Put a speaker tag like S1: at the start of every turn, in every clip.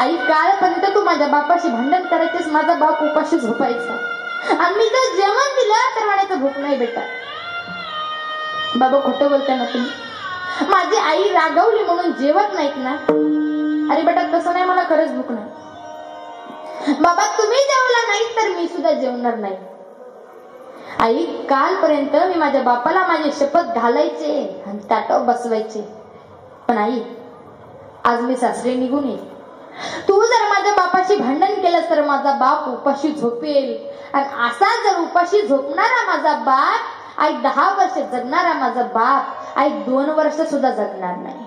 S1: आई कालपर्यंत तू माझ्या बापाशी भांडण करायचीस माझा बाप उपाशी झोपायचा. आणि मी जर जेवण दिलं तर म्हणायचं भूक नाही बेटा. बाबा खोटं बोलताय ना तुम्ही? माझी आई रागवली म्हणून जेवत नाहीत ना? अरे बेटा तसं नाही मला खरंच भूक नाही. बाबा तुम्ही जेवला नाही तर मी सुद्धा जेवणार नाही. आई कालपर्यंत मी माझ्या बापाला माझी शपथ घालायचे आणि ताटावर बसवायचे. पण आई आज मी सासरे निघून येईल तू जर माझ्या बापाशी भांडण केलं तर माझा बाप उपाशी झोपेल. आणि असा जर उपाशी झोपणारा माझा बाप आई दहा वर्ष जगणारा माझा बाप आई दोन वर्ष सुद्धा जगणार नाही.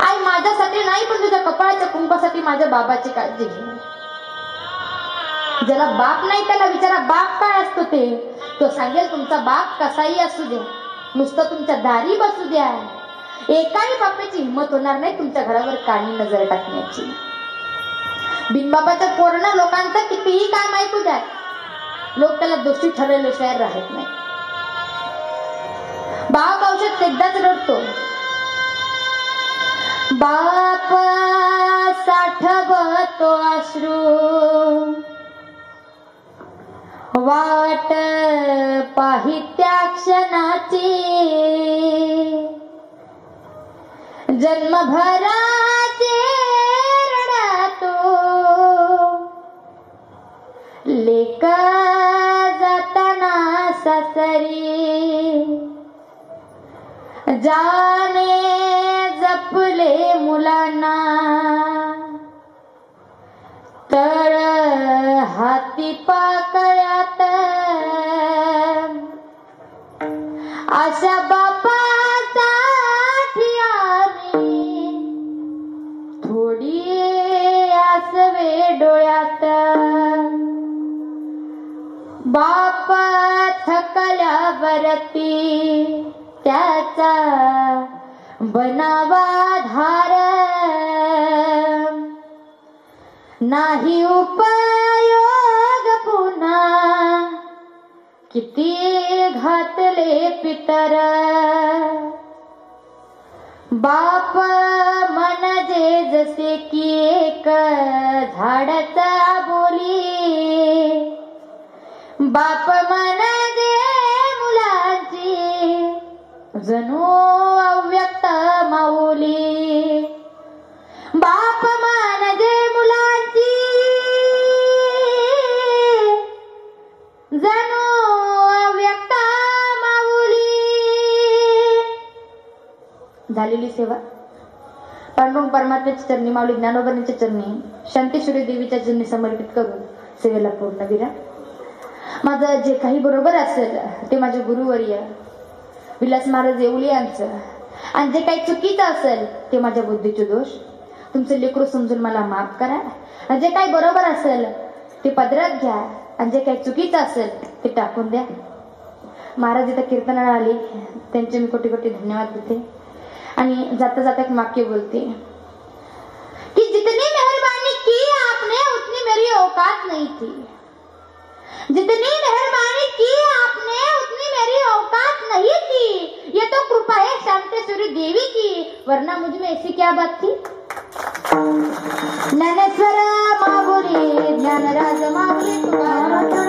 S1: आई माझ्यासाठी नाही पण तुझ्या कपाळाच्या कुंभासाठी माझ्या बाबाची काळजी घे. ज्याला बाप नाही त्याला विचारा बाप काय असतो ते? तो सांगेल तुमचा बाप कसाही असू दे. नुसतं तुमच्या दारी बसू द्या. एकाही बापाची हिंमत होणार नाही तुमच्या घरावर काणी नजर टाकण्याची. बिनबापाच्या पोरण लोकांचं कितीही काय ऐकू द्या. लोक त्याला दोषी ठरवल्याशिवाय राहत नाही. बाप औषध एकदाच रडतो. बाप साठवतो अश्रू वाट पाहित्या क्षणाची. जन्मभराचे रडातो. लेका जाताना सासरी. जाणे जपले मुलांना. तळ हाती पाकळ्यात. अशा थोडी आसवे डोळ्यात. बाप थकल्यावरती त्याचा बनावा धार. नाही उपयोग पुन्हा. किती घातले पितर. बाप म्हणजे जसे की एक झाडाचा बोली. बाप म्हणजे मुलांची जणू अव्यक्त माऊली. बाप म्हणजे मुलांची जणू अव्यक्त माऊली. झालेली सेवा. पांडुरंग परमात्म्याची चरणी माऊली ज्ञानोबरांच्या चरणी शांतेश्वरी देवीच्या चरणी समर्पित करून सेवेला पूर्ण विरा माझं जे काही बरोबर असेल ते माझे गुरुवर्य विलास महाराज येवली यांचं. आणि जे काही चुकीचं असेल ते माझ्या बुद्धीचे दोष. तुमचे लेकरू समजून मला माफ करा. आणि जे काही बरोबर असेल ते पदरात घ्या. आणि जे काही चुकीचं असेल ते टाकून द्या. महाराज इथं कीर्तनाला आले. त्यांचे मी कोटी कोटी धन्यवाद देते. जाता जाता एक वाक्य बोलते. कि जितनी मेहरबानी की आपने, उतनी मेरी औकात नहीं थी. जितनी मेहरबानी की आपने, उतनी मेरी औकात नहीं थी. ये तो कृपा है शांतेश्वरी देवी की, वरना मुझमें ऐसी क्या बात थी? ज्ञानेश्वर माऊली ज्ञानराज माऊली तुकाराम